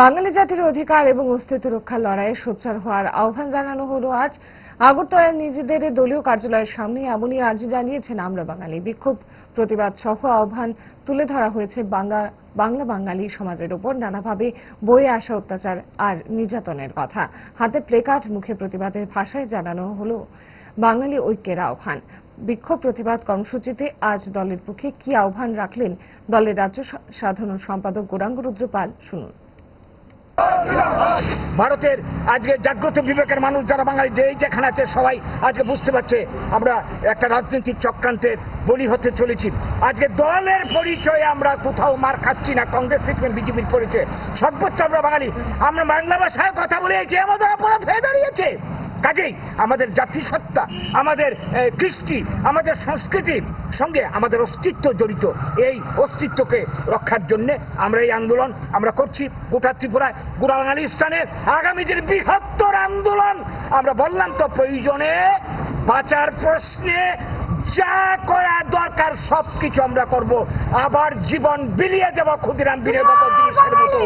বাঙালি জাতির অধিকার এবং অস্তিত্ব রক্ষার লড়াইয়ে সোচ্চার হওয়ার আহ্বান জানানো হলো আজ। আগরতলায় নিজেদের দলীয় কার্যালয়ের সামনে, এমনই আজ জানিয়েছেন আমরা বাঙালি। বিক্ষোভ প্রতিবাদ সহ আহ্বান তুলে ধরা হয়েছে বাংলা বাঙালি সমাজের উপর নানাভাবে বয়ে আসা অত্যাচার আর নির্যাতনের কথা। হাতে প্লেকার্ড, মুখে প্রতিবাদের ভাষায় জানানো হলো বাঙালি ঐক্যের আহ্বান। বিক্ষোভ প্রতিবাদ কর্মসূচিতে আজ দলের পক্ষে কি আহ্বান রাখলেন দলের রাজ্য সাধারণ সম্পাদক গৌরাঙ্গ রুদ্রপাল, শুনুন। ভারতের আজকে জাগ্রত বিবেকের মানুষ যারা বাঙালি, যে এই যেখানে আছে সবাই আজকে বুঝতে পারছে, আমরা একটা রাজনৈতিক চক্রান্তের বলি হতে চলেছি। আজকে দলের পরিচয়ে আমরা কোথাও মার খাচ্ছি না, কংগ্রেস থেকে বিজেপির পরিচয়ে সর্বোচ্চ আমরা বাঙালি, আমরা বাংলা ভাষায় কথা বলে আমাদের অপরাধ হয়ে দাঁড়িয়েছে। কাজেই আমাদের জাতিসত্তা, আমাদের কৃষ্টি, আমাদের সংস্কৃতির সঙ্গে আমাদের অস্তিত্ব জড়িত। এই অস্তিত্বকে রক্ষার জন্য আমরা এই আন্দোলন আমরা করছি। গোটা ত্রিপুরায় গোটা বাঙালি স্থানে আগামী দিন বৃহত্তর আন্দোলন। আমরা বললাম তো প্রয়োজনে বাঁচার প্রশ্নে যা করা দরকার সবকিছু আমরা করব। আবার জীবন বিলিয়ে দেব ক্ষুদিরাম মতো জিনিসের মতো।